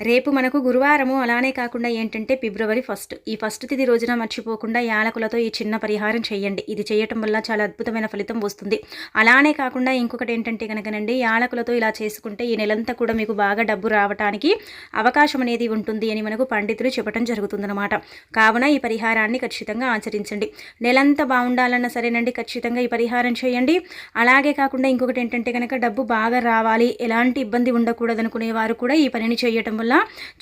రేపు మనకు గురువారము అలానే కాకుండా ఏంటంటే ఫిబ్రవరి ఫస్ట్. ఈ ఫస్ట్ తిది రోజున మర్చిపోకుండా యాలకులతో ఈ చిన్న పరిహారం చేయండి. ఇది చేయటం వల్ల చాలా అద్భుతమైన ఫలితం వస్తుంది. అలానే కాకుండా ఇంకొకటి ఏంటంటే కనుకనండి యాలకులతో ఇలా చేసుకుంటే ఈ నెలంతా కూడా మీకు బాగా డబ్బు రావటానికి అవకాశం అనేది ఉంటుంది అని మనకు పండితులు చెప్పడం జరుగుతుందన్నమాట. కావున ఈ పరిహారాన్ని ఖచ్చితంగా ఆచరించండి. నెలంతా బాగుండాలన్నా సరేనండి ఖచ్చితంగా ఈ పరిహారం చేయండి. అలాగే కాకుండా ఇంకొకటి ఏంటంటే కనుక డబ్బు బాగా రావాలి ఎలాంటి ఇబ్బంది ఉండకూడదనుకునే వారు కూడా ఈ పనిని చేయటం వల్ల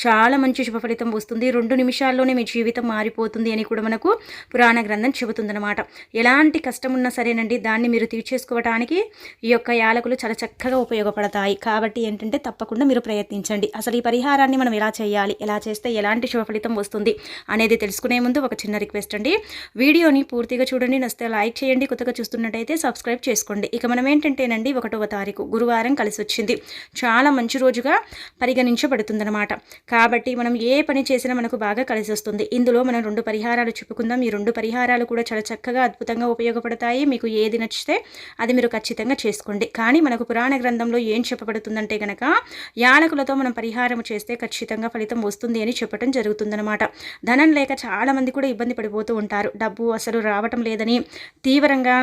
చాలా మంచి శుభ ఫలితం వస్తుంది. రెండు నిమిషాల్లోనే మీ జీవితం మారిపోతుంది అని కూడా మనకు పురాణ గ్రంథం చెబుతుందన్నమాట. ఎలాంటి కష్టం ఉన్నా సరేనండి దాన్ని మీరు తీర్చేసుకోవడానికి ఈ యొక్క యాలకులు చాలా చక్కగా ఉపయోగపడతాయి. కాబట్టి ఏంటంటే తప్పకుండా మీరు ప్రయత్నించండి. అసలు ఈ పరిహారాన్ని మనం ఎలా చేయాలి ఎలా చేస్తే ఎలాంటి శుభ ఫలితం వస్తుంది అనేది తెలుసుకునే ముందు ఒక చిన్న రిక్వెస్ట్ అండి. వీడియోని పూర్తిగా చూడండి నస్తే లైక్ చేయండి కొత్తగా చూస్తున్నట్టయితే సబ్స్క్రైబ్ చేసుకోండి. ఇక మనం ఏంటంటేనండి ఒకటవ తారీఖు గురువారం కలిసి వచ్చింది చాలా మంచి రోజుగా పరిగణించబడుతుందన్నమాట. కాబట్టి మనం ఏ పని చేసినా మనకు బాగా కలిసి వస్తుంది ఇందులో మనం రెండు పరిహారాలు చెప్పుకుందాం. ఈ రెండు పరిహారాలు కూడా చాలా చక్కగా అద్భుతంగా ఉపయోగపడతాయి. మీకు ఏది నచ్చితే అది మీరు ఖచ్చితంగా చేసుకోండి. కానీ మనకు పురాణ గ్రంథంలో ఏం చెప్పబడుతుందంటే కనుక యాలకులతో మనం పరిహారం చేస్తే ఖచ్చితంగా ఫలితం వస్తుంది అని చెప్పడం జరుగుతుందన్నమాట. ధనం లేక చాలామంది కూడా ఇబ్బంది పడిపోతూ ఉంటారు. డబ్బు అసలు రావటం లేదని తీవ్రంగా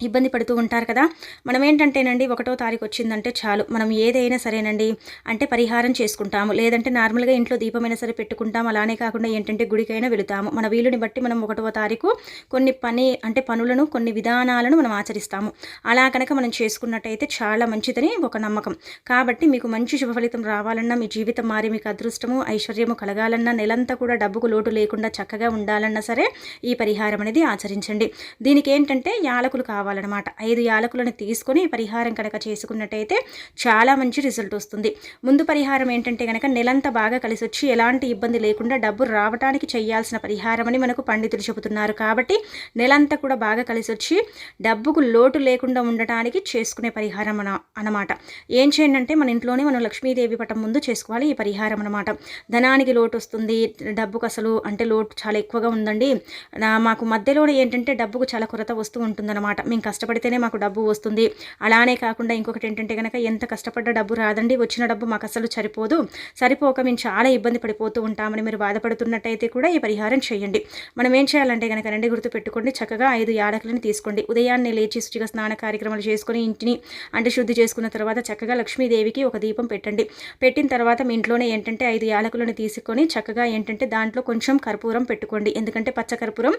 ఇబ్బంది పడుతూ ఉంటారు కదా. మనం ఏంటంటేనండి ఒకటో తారీఖు వచ్చిందంటే చాలు. మనం ఏదైనా సరేనండి అంటే పరిహారం చేసుకుంటాము. లేదంటే నార్మల్గా ఇంట్లో దీపమైనా సరే పెట్టుకుంటాం అలానే కాకుండా ఏంటంటే గుడికైనా వెళుతాము. మన వీలుని బట్టి మనం ఒకటవ తారీఖు కొన్ని పని అంటే పనులను కొన్ని విధానాలను మనం ఆచరిస్తాము. అలా కనుక మనం చేసుకున్నట్టయితే చాలా మంచిదని ఒక నమ్మకం. కాబట్టి మీకు మంచి శుభ ఫలితం రావాలన్నా మీ జీవితం మారి మీకు అదృష్టము ఐశ్వర్యము కలగాలన్నా నెలంతా కూడా డబ్బుకు లోటు లేకుండా చక్కగా ఉండాలన్నా సరే ఈ పరిహారం అనేది ఆచరించండి. దీనికి ఏంటంటే యాలకులు కావాలి. కావాలన్నమాట. ఐదు యాలకులను తీసుకొని పరిహారం కనుక చేసుకున్నట్టయితే చాలా మంచి రిజల్ట్ వస్తుంది. ముందు పరిహారం ఏంటంటే కనుక నెలంతా బాగా కలిసి వచ్చి ఎలాంటి ఇబ్బంది లేకుండా డబ్బు రావడానికి చేయాల్సిన పరిహారం అని మనకు పండితులు చెబుతున్నారు. కాబట్టి నెలంతా కూడా బాగా కలిసి వచ్చి డబ్బుకు లోటు లేకుండా ఉండటానికి చేసుకునే పరిహారం అన అనమాట ఏం చేయండి అంటే మన ఇంట్లోనే మనం లక్ష్మీదేవి పటం ముందు చేసుకోవాలి ఈ పరిహారం అనమాట ధనానికి లోటు వస్తుంది డబ్బుకు అసలు అంటే లోటు చాలా ఎక్కువగా ఉందండి. మాకు మధ్యలో ఏంటంటే డబ్బుకు చాలా కొరత వస్తూ ఉంటుందన్నమాట. మేము కష్టపడితేనే మాకు డబ్బు వస్తుంది. అలానే కాకుండా ఇంకొకటి ఏంటంటే కనుక ఎంత కష్టపడ్డ డబ్బు రాదండి వచ్చిన డబ్బు మాకు అసలు సరిపోదు. సరిపోక మేము చాలా ఇబ్బంది పడిపోతూ ఉంటామని మీరు బాధపడుతున్నట్టయితే కూడా ఈ పరిహారం చేయండి. మనం ఏం చేయాలంటే కనుక రెండు గుర్తు పెట్టుకోండి చక్కగా ఐదు యాడకులను తీసుకోండి. ఉదయాన్నే లేచి శుచిగా స్నాన కార్యక్రమాలు చేసుకొని ఇంటిని అంటే శుద్ధి చేసుకున్న తర్వాత చక్కగా లక్ష్మీదేవికి ఒక దీపం పెట్టండి. పెట్టిన తర్వాత మీ ఇంట్లోనే ఏంటంటే ఐదు యాలకులను తీసుకొని చక్కగా ఏంటంటే దాంట్లో కొంచెం కర్పూరం పెట్టుకోండి. ఎందుకంటే పచ్చ కర్పూరం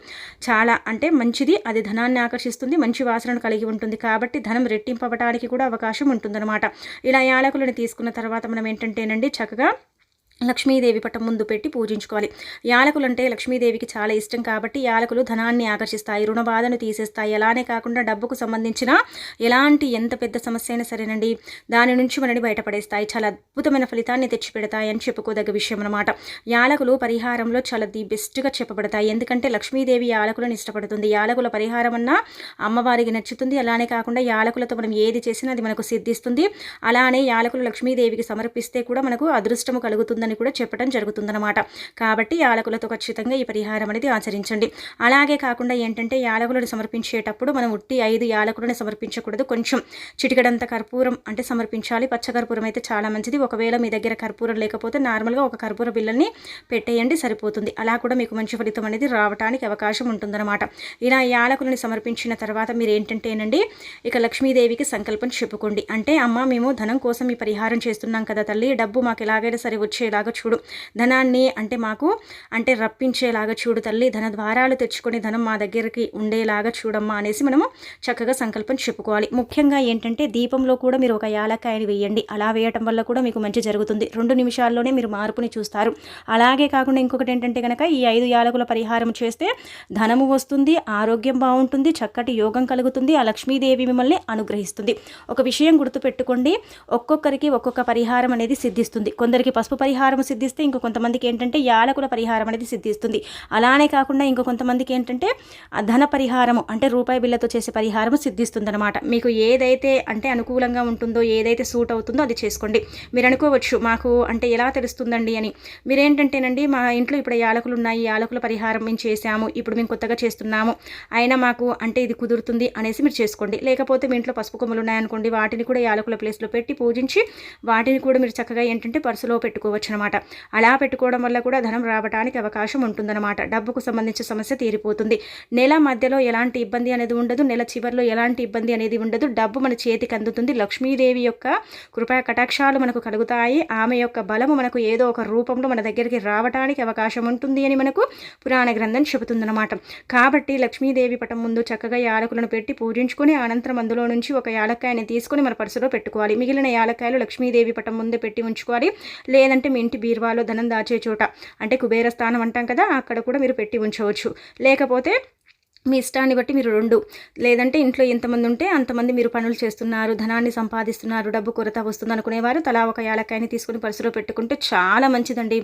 చాలా అంటే మంచిది అది ధనాన్ని ఆకర్షిస్తుంది మంచి వాసనను కలిగి ఉంటుంది. కాబట్టి ధనం రెట్టింపవటానికి కూడా అవకాశం ఉంటుందన్నమాట. ఇలా యాలకులను తీసుకున్న తర్వాత మనం ఏంటంటేనండి చక్కగా లక్ష్మీదేవి పట్టం ముందు పెట్టి పూజించుకోవాలి. యాలకులు అంటే లక్ష్మీదేవికి చాలా ఇష్టం కాబట్టి యాలకులు ధనాన్ని ఆకర్షిస్తాయి రుణ బాధను తీసేస్తాయి. అలానే కాకుండా డబ్బుకు సంబంధించిన ఎలాంటి ఎంత పెద్ద సమస్య అయినా సరేనండి దాని నుంచి మనని బయటపడేస్తాయి. చాలా అద్భుతమైన ఫలితాన్ని తెచ్చిపెడతాయి అని చెప్పుకోదగ్గ విషయం అనమాట యాలకులు పరిహారంలో చాలా ది బెస్ట్గా చెప్పబడతాయి. ఎందుకంటే లక్ష్మీదేవి యాలకులను ఇష్టపడుతుంది. యాలకుల పరిహారం అన్నా అమ్మవారికి నచ్చుతుంది. అలానే కాకుండా యాలకులతో మనం ఏది చేసినా అది మనకు సిద్ధిస్తుంది. అలానే యాలకులు లక్ష్మీదేవికి సమర్పిస్తే కూడా మనకు అదృష్టము కలుగుతుంది ఉంటుందని కూడా చెప్పడం జరుగుతుందన్నమాట. కాబట్టి యాలకులతో ఖచ్చితంగా ఈ పరిహారం అనేది ఆచరించండి. అలాగే కాకుండా ఏంటంటే యాలకులను సమర్పించేటప్పుడు మనం ఉట్టి ఐదు యాలకులను సమర్పించకూడదు. కొంచెం చిటికడంత కర్పూరం అంటే సమర్పించాలి. పచ్చకర్పూరం అయితే చాలా మంచిది. ఒకవేళ మీ దగ్గర కర్పూరం లేకపోతే నార్మల్గా ఒక కర్పూర బిళ్ళని పెట్టేయండి సరిపోతుంది. అలా కూడా మీకు మంచి ఫలితం అనేది రావడానికి అవకాశం ఉంటుందన్నమాట. ఇలా యాలకులను సమర్పించిన తర్వాత మీరు ఏంటంటేనండి ఇక లక్ష్మీదేవికి సంకల్పం చెప్పుకోండి. అంటే అమ్మ మేము ధనం కోసం ఈ పరిహారం చేస్తున్నాం కదా తల్లి. డబ్బు మాకు ఎలాగైనా సరే వచ్చేలా వచ్చేలాగా చూడు. ధనాన్ని అంటే మాకు అంటే రప్పించేలాగా చూడు తల్లి. ధన ద్వారాలు తెచ్చుకొని ధనం మా దగ్గరికి ఉండేలాగా చూడమ్మా అనేసి మనము చక్కగా సంకల్పం చెప్పుకోవాలి. ముఖ్యంగా ఏంటంటే దీపంలో కూడా మీరు ఒక యాలక్కాయని వేయండి. అలా వేయటం వల్ల కూడా మీకు మంచి జరుగుతుంది. రెండు నిమిషాల్లోనే మీరు మార్పుని చూస్తారు. అలాగే కాకుండా ఇంకొకటి ఏంటంటే కనుక ఈ ఐదు యాలకుల పరిహారం చేస్తే ధనము వస్తుంది ఆరోగ్యం బాగుంటుంది చక్కటి యోగం కలుగుతుంది ఆ లక్ష్మీదేవి మిమ్మల్ని అనుగ్రహిస్తుంది. ఒక విషయం గుర్తుపెట్టుకోండి. ఒక్కొక్కరికి ఒక్కొక్క పరిహారం అనేది సిద్ధిస్తుంది. కొందరికి పసుపు పరిహారం పరిహారం సిద్ధిస్తే ఇంకో కొంతమందికి ఏంటంటే యాలకుల పరిహారం అనేది సిద్ధిస్తుంది. అలానే కాకుండా ఇంకో కొంతమందికి ఏంటంటే ధన పరిహారము అంటే రూపాయి బిల్లతో చేసే పరిహారము సిద్ధిస్తుంది అనమాట మీకు ఏదైతే అంటే అనుకూలంగా ఉంటుందో ఏదైతే సూట్ అవుతుందో అది చేసుకోండి. మీరు అనుకోవచ్చు మాకు అంటే ఎలా తెలుస్తుందండి అని. మీరేంటంటేనండి మా ఇంట్లో ఇప్పుడు యాలకులు ఉన్నాయి యాలకుల పరిహారం మేము చేసాము ఇప్పుడు మేము కొత్తగా చేస్తున్నాము అయినా మాకు అంటే ఇది కుదురుతుంది అనేసి మీరు చేసుకోండి. లేకపోతే మీ ఇంట్లో పసుపు కొమ్మలు ఉన్నాయనుకోండి వాటిని కూడా యాలకుల ప్లేస్లో పెట్టి పూజించి వాటిని కూడా మీరు చక్కగా ఏంటంటే పర్సులో పెట్టుకోవచ్చు అనమాట. అలా పెట్టుకోవడం వల్ల కూడా ధనం రావడానికి అవకాశం ఉంటుందన్నమాట. డబ్బుకు సంబంధించిన సమస్య తీరిపోతుంది. నెల మధ్యలో ఎలాంటి ఇబ్బంది అనేది ఉండదు. నెల చివరిలో ఎలాంటి ఇబ్బంది అనేది ఉండదు. డబ్బు మన చేతికి అందుతుంది. లక్ష్మీదేవి యొక్క కృపా కటాక్షాలు మనకు కలుగుతాయి. ఆమె యొక్క బలము మనకు ఏదో ఒక రూపంలో మన దగ్గరికి రావడానికి అవకాశం ఉంటుంది అని మనకు పురాణ గ్రంథం చెబుతుందన్నమాట. కాబట్టి లక్ష్మీదేవి పటం ముందు చక్కగా యాలకులను పెట్టి పూజించుకొని అనంతరం అందులో నుంచి ఒక యాలక్కాయని తీసుకొని మన పర్సులో పెట్టుకోవాలి. మిగిలిన యాలక్కాయలు లక్ష్మీదేవి పటం ముందు పెట్టి ఉంచుకోవాలి. లేదంటే మీ ఇంటి బీరువాలో ధనం దాచే చోట అంటే కుబేర స్థానం అంటాం కదా అక్కడ కూడా మీరు పెట్టి ఉంచవచ్చు. లేకపోతే మీ ఇష్టాన్ని బట్టి మీరు రెండు. లేదంటే ఇంట్లో ఎంతమంది ఉంటే అంతమంది మీరు పనులు చేస్తున్నారు ధనాన్ని సంపాదిస్తున్నారు డబ్బు కొరత వస్తుంది అనుకునేవారు తలా ఒక యాలక్కాయని తీసుకుని పరిసలో పెట్టుకుంటే చాలా మంచిదండి.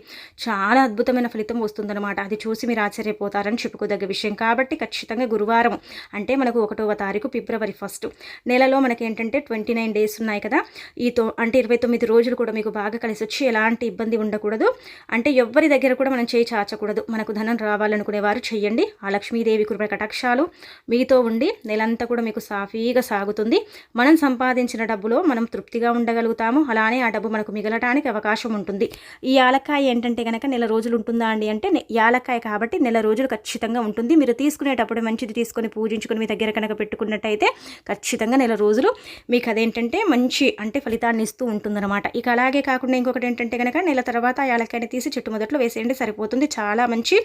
చాలా అద్భుతమైన ఫలితం వస్తుందన్నమాట. అది చూసి మీరు ఆశ్చర్యపోతారని చెప్పుకోదగ్గ విషయం. కాబట్టి ఖచ్చితంగా గురువారం అంటే మనకు ఒకటవ తారీఖు ఫిబ్రవరి ఫస్ట్. నెలలో మనకి ఏంటంటే ట్వంటీ నైన్ డేస్ ఉన్నాయి కదా. ఈ తో అంటే ఇరవై తొమ్మిది రోజులు కూడా మీకు బాగా కలిసి వచ్చి ఎలాంటి ఇబ్బంది ఉండకూడదు. అంటే ఎవరి దగ్గర కూడా మనం చేయి చాచకూడదు. మనకు ధనం రావాలనుకునేవారు చెయ్యండి. ఆ లక్ష్మీదేవి కృప కటాక్ష లక్ష్యాలు మీతో ఉండి నెలంతా కూడా మీకు సాఫీగా సాగుతుంది. మనం సంపాదించిన డబ్బులో మనం తృప్తిగా ఉండగలుగుతాము. అలానే ఆ డబ్బు మనకు మిగలటానికి అవకాశం ఉంటుంది. ఈ యాలక్కాయ ఏంటంటే కనుక నెల రోజులు ఉంటుందా అండి అంటే యాలక్కాయ కాబట్టి నెల రోజులు ఖచ్చితంగా ఉంటుంది. మీరు తీసుకునేటప్పుడు మంచిది తీసుకొని పూజించుకొని మీ దగ్గర కనుక పెట్టుకున్నట్టయితే ఖచ్చితంగా నెల రోజులు మీకు అదేంటంటే మంచి అంటే ఫలితాన్ని ఇస్తూ ఉంటుందన్నమాట. ఇక అలాగే కాకుండా ఇంకొకటి ఏంటంటే కనుక నెల తర్వాత యాలక్కాయని తీసి చెట్టు మొదట్లో వేసేయండి సరిపోతుంది. చాలా మంచి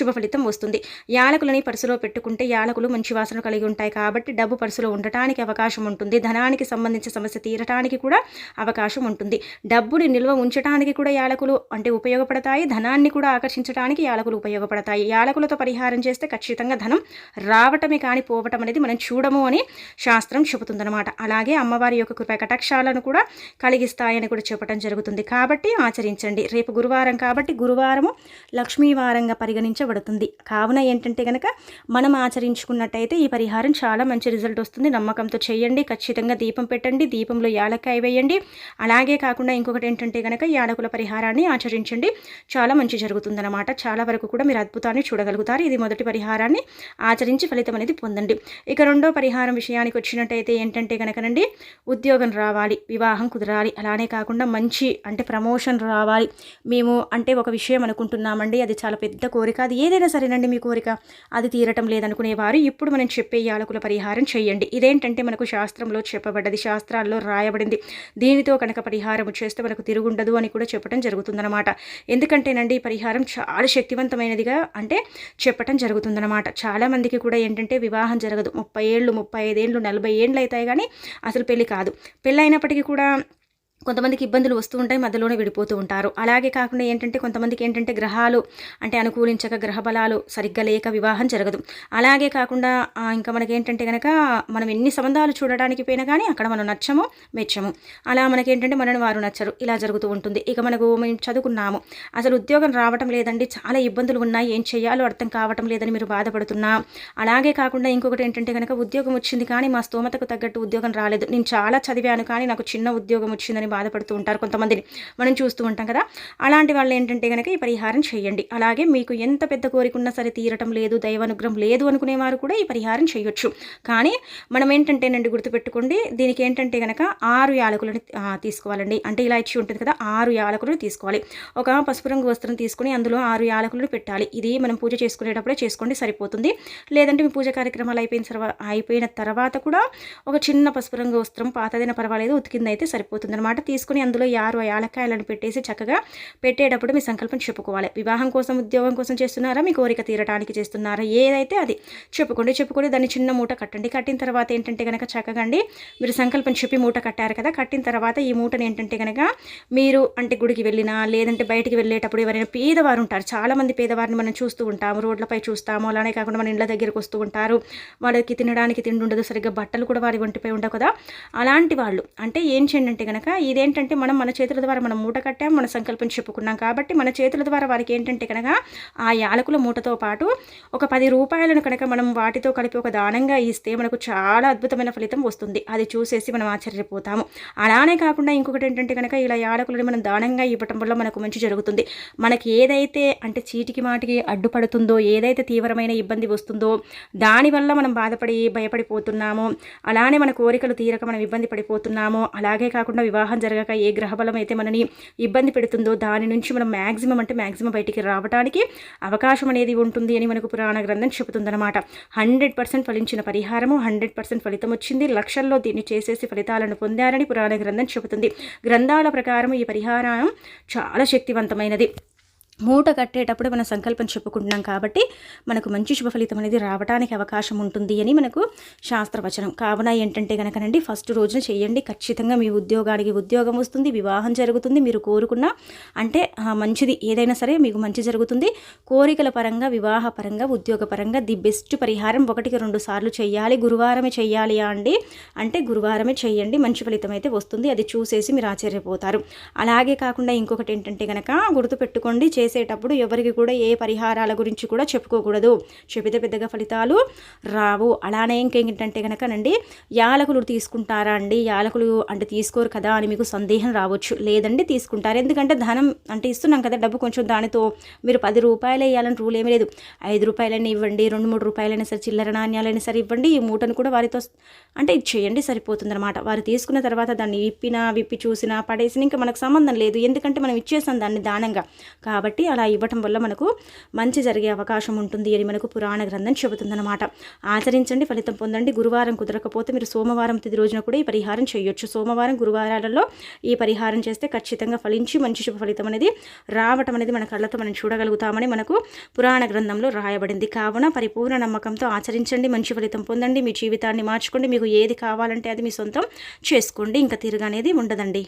శుభ ఫలితం వస్తుంది. యాలకులని పరుసులో పెట్టుకుంటే ఉంటే యాలకులు మంచి వాసన కలిగి ఉంటాయి కాబట్టి డబ్బు పర్సులో ఉండటానికి అవకాశం ఉంటుంది. ధనానికి సంబంధించిన సమస్య తీరటానికి కూడా అవకాశం ఉంటుంది. డబ్బుని నిల్వ ఉంచడానికి కూడా యాలకులు అంటే ఉపయోగపడతాయి. ధనాన్ని కూడా ఆకర్షించడానికి యాలకులు ఉపయోగపడతాయి. యాలకులతో పరిహారం చేస్తే ఖచ్చితంగా ధనం రావటమే కానీ పోవటం అనేది మనం చూడము అని శాస్త్రం చెబుతుందన్నమాట. అలాగే అమ్మవారి యొక్క కృప కటాక్షాలను కూడా కలిగిస్తాయని కూడా చెప్పడం జరుగుతుంది. కాబట్టి ఆచరించండి. రేపు గురువారం కాబట్టి గురువారము లక్ష్మీవారంగా పరిగణించబడుతుంది. కావున ఏంటంటే కనుక మనం ఆచరించుకున్నట్టయితే ఈ పరిహారం చాలా మంచి రిజల్ట్ వస్తుంది. నమ్మకంతో చేయండి. ఖచ్చితంగా దీపం పెట్టండి. దీపంలో యాలక్కాయ వేయండి. అలాగే కాకుండా ఇంకొకటి ఏంటంటే కనుక యాలకుల పరిహారాన్ని ఆచరించండి. చాలా మంచి జరుగుతుందన్నమాట. చాలా వరకు కూడా మీరు అద్భుతాన్ని చూడగలుగుతారు. ఇది మొదటి పరిహారాన్ని ఆచరించి ఫలితం అనేది పొందండి. ఇక రెండో పరిహారం విషయానికి వచ్చినట్టయితే ఏంటంటే కనుకనండి ఉద్యోగం రావాలి వివాహం కుదరాలి. అలానే కాకుండా మంచి అంటే ప్రమోషన్ రావాలి. మేము అంటే ఒక విషయం అనుకుంటున్నామండి. అది చాలా పెద్ద కోరిక. అది ఏదైనా సరేనండి మీ కోరిక. అది తీరటం లేదు లేదనుకునేవారు. ఇప్పుడు మనం చెప్పే యాలకుల పరిహారం చేయండి. ఇదేంటంటే మనకు శాస్త్రంలో చెప్పబడ్డది శాస్త్రాల్లో రాయబడింది. దీనితో కనుక పరిహారం చేస్తే మనకు తిరుగుండదు అని కూడా చెప్పడం జరుగుతుందన్నమాట. ఎందుకంటేనండి ఈ పరిహారం చాలా శక్తివంతమైనదిగా అంటే చెప్పటం జరుగుతుందన్నమాట. చాలామందికి కూడా ఏంటంటే వివాహం జరగదు. ముప్పై ఏళ్ళు ముప్పై ఐదేళ్ళు నలభై ఏళ్ళు అవుతాయి కానీ అసలు పెళ్ళి కాదు. పెళ్ళైనప్పటికీ కూడా కొంతమందికి ఇబ్బందులు వస్తూ ఉంటాయి మధ్యలోనే విడిపోతూ ఉంటారు. అలాగే కాకుండా ఏంటంటే కొంతమందికి ఏంటంటే గ్రహాలు అంటే అనుకూలించక గ్రహ బలాలు సరిగ్గా లేక వివాహం జరగదు. అలాగే కాకుండా ఇంకా మనకి ఏంటంటే కనుక మనం ఎన్ని సంబంధాలు చూడడానికి పోయినా కానీ అక్కడ మనం నచ్చము మెచ్చము. అలా మనకి ఏంటంటే మనని వారు నచ్చరు. ఇలా జరుగుతూ ఉంటుంది. ఇక మనకు మేము చదువుకున్నాము. అసలు ఉద్యోగం రావటం లేదండి. చాలా ఇబ్బందులు ఉన్నాయి. ఏం చేయాలో అర్థం కావటం లేదని మీరు బాధపడుతున్నా. అలాగే కాకుండా ఇంకొకటి ఏంటంటే కనుక ఉద్యోగం వచ్చింది కానీ మా స్తోమతకు తగ్గట్టు ఉద్యోగం రాలేదు. నేను చాలా చదివాను కానీ నాకు చిన్న ఉద్యోగం వచ్చిందని బాధపడుతూ ఉంటారు కొంతమందిని. మనం చూస్తూ ఉంటాం కదా. అలాంటి వాళ్ళు ఏంటంటే కనుక ఈ పరిహారం చేయండి. అలాగే మీకు ఎంత పెద్ద కోరిక ఉన్నా సరే తీరటం లేదు దైవానుగ్రహం లేదు అనుకునేవారు కూడా ఈ పరిహారం చేయొచ్చు. కానీ మనం ఏంటంటేనండి గుర్తుపెట్టుకోండి దీనికి ఏంటంటే కనుక ఆరు యాలకులను తీసుకోవాలండి. అంటే ఇలా ఇచ్చి ఉంటుంది కదా ఆరు యాలకులను తీసుకోవాలి. ఒక పసుపు రంగు వస్త్రం తీసుకుని అందులో ఆరు యాలకులను పెట్టాలి. ఇది మనం పూజ చేసుకునేటప్పుడే చేసుకోండి సరిపోతుంది. లేదంటే మీ పూజ కార్యక్రమాలు అయిపోయిన తర్వాత అయిపోయిన తర్వాత కూడా ఒక చిన్న పసుపు రంగు వస్త్రం పాతదైన పర్వాలేదు ఉతికిందైతే సరిపోతుంది అనమాట తీసుకుని అందులో యారు యాలక్కాయలను పెట్టేసి చక్కగా పెట్టేటప్పుడు మీ సంకల్పం చెప్పుకోవాలి. వివాహం కోసం ఉద్యోగం కోసం చేస్తున్నారా? మీ కోరిక తీరడానికి చేస్తున్నారా? ఏదైతే అది చెప్పుకోండి చెప్పుకొని దాన్ని చిన్న మూట కట్టండి. కట్టిన తర్వాత ఏంటంటే కనుక చక్కగా అండి మీరు సంకల్పం చెప్పి మూట కట్టారు కదా కట్టిన తర్వాత ఈ మూటను ఏంటంటే కనుక మీరు అంటే గుడికి వెళ్ళినా లేదంటే బయటికి వెళ్ళేటప్పుడు ఎవరైనా పేదవారు ఉంటారు. చాలామంది పేదవారిని మనం చూస్తూ ఉంటాము. రోడ్లపై చూస్తాము. అలానే కాకుండా మన ఇండ్ల దగ్గరకు వస్తూ ఉంటారు. వాళ్ళకి తినడానికి తిండి ఉండదు. సరిగ్గా బట్టలు కూడా వారి ఒంటిపై ఉండవు కదా. అలాంటి వాళ్ళు అంటే ఏం చేయండి అంటే కనుక ఈ ఇదేంటంటే మనం మన చేతుల ద్వారా మనం మూట కట్టాం మన సంకల్పం చెప్పుకున్నాం కాబట్టి మన చేతుల ద్వారా వారికి ఏంటంటే కనుక ఆ యాలకుల మూటతో పాటు ఒక పది రూపాయలను కనుక మనం వాటితో కలిపి ఒక దానంగా ఇస్తే మనకు చాలా అద్భుతమైన ఫలితం వస్తుంది. అది చూసేసి మనం ఆశ్చర్యపోతాము. అలానే కాకుండా ఇంకొకటి ఏంటంటే కనుక ఇలా యాలకులను మనం దానంగా ఇవ్వటం వల్ల మనకు మంచి జరుగుతుంది. మనకి ఏదైతే అంటే చీటికి మాటికి అడ్డుపడుతుందో ఏదైతే తీవ్రమైన ఇబ్బంది వస్తుందో దానివల్ల మనం బాధపడి భయపడిపోతున్నామో. అలానే మన కోరికలు తీరక మనం ఇబ్బంది పడిపోతున్నామో. అలాగే కాకుండా వివాహం జరగక ఏ గ్రహబలం అయితే మనని ఇబ్బంది పెడుతుందో దాని నుంచి మనం మ్యాక్సిమం అంటే మ్యాక్సిమం బయటికి రావడానికి అవకాశం అనేది ఉంటుంది అని మనకు పురాణ గ్రంథం చెబుతుందన్నమాట. హండ్రెడ్ పర్సెంట్ ఫలించిన పరిహారము హండ్రెడ్ పర్సెంట్ ఫలితం వచ్చింది. లక్షల్లో దీన్ని చేసేసి ఫలితాలను పొందారని పురాణ గ్రంథం చెబుతుంది. గ్రంథాల ప్రకారం ఈ పరిహారం చాలా శక్తివంతమైనది. మూట కట్టేటప్పుడు మన సంకల్పం చెప్పుకుంటున్నాం కాబట్టి మనకు మంచి శుభ ఫలితం అనేది రావడానికి అవకాశం ఉంటుంది అని మనకు శాస్త్రవచనం. కావున ఏంటంటే కనుకనండి ఫస్ట్ రోజున చేయండి. ఖచ్చితంగా మీ ఉద్యోగానికి ఉద్యోగం వస్తుంది వివాహం జరుగుతుంది. మీరు కోరుకున్న అంటే మంచిది ఏదైనా సరే మీకు మంచి జరుగుతుంది. కోరికల పరంగా వివాహ పరంగా ఉద్యోగ పరంగా ది బెస్ట్ పరిహారం ఒకటికి రెండు సార్లు చేయాలి. గురువారమే చేయాలి అండి అంటే గురువారమే చేయండి. మంచి ఫలితం అయితే వస్తుంది. అది చూసేసి మీరు ఆశ్చర్యపోతారు. అలాగే కాకుండా ఇంకొకటి ఏంటంటే కనుక గుర్తుపెట్టుకోండి చేసేటప్పుడు ఎవరికి కూడా ఏ పరిహారాల గురించి కూడా చెప్పుకోకూడదు. చెబితే పెద్దగా ఫలితాలు రావు. అలానే ఇంకేంటంటే కనుకనండి యాలకులు తీసుకుంటారా అండి? యాలకులు అంటే తీసుకోరు కదా అని మీకు సందేహం రావచ్చు. లేదండి తీసుకుంటారు. ఎందుకంటే ధనం అంటే ఇస్తున్నాం కదా డబ్బు కొంచెం దానితో మీరు పది రూపాయలు వేయాలని రూల్ ఏమీ లేదు. ఐదు రూపాయలైనా ఇవ్వండి రెండు మూడు రూపాయలైనా సరే చిల్లర నాణ్యాలైనా సరే ఇవ్వండి ఈ మూటను కూడా వారితో అంటే ఇచ్చేయండి సరిపోతుందన్నమాట. వారు తీసుకున్న తర్వాత దాన్ని విప్పినా విప్పి చూసినా పడేసినా ఇంకా మనకు సంబంధం లేదు. ఎందుకంటే మనం ఇచ్చేసాం దాన్ని దానంగా. కాబట్టి అలా ఇవ్వటం వల్ల మనకు మంచి జరిగే అవకాశం ఉంటుంది అని మనకు పురాణ గ్రంథం చెబుతుందన్నమాట. ఆచరించండి ఫలితం పొందండి. గురువారం కుదరకపోతే మీరు సోమవారం తిది రోజున కూడా ఈ పరిహారం చేయొచ్చు. సోమవారం గురువారాలలో ఈ పరిహారం చేస్తే ఖచ్చితంగా ఫలించి మంచి శుభ ఫలితం అనేది రావటం అనేది మన కళ్ళతో మనం చూడగలుగుతామని మనకు పురాణ గ్రంథంలో రాయబడింది. కావున పరిపూర్ణ నమ్మకంతో ఆచరించండి మంచి ఫలితం పొందండి. మీ జీవితాన్ని మార్చుకోండి. మీకు ఏది కావాలంటే అది మీ సొంతం చేసుకోండి. ఇంకా తిరగనేది ఉండదండి.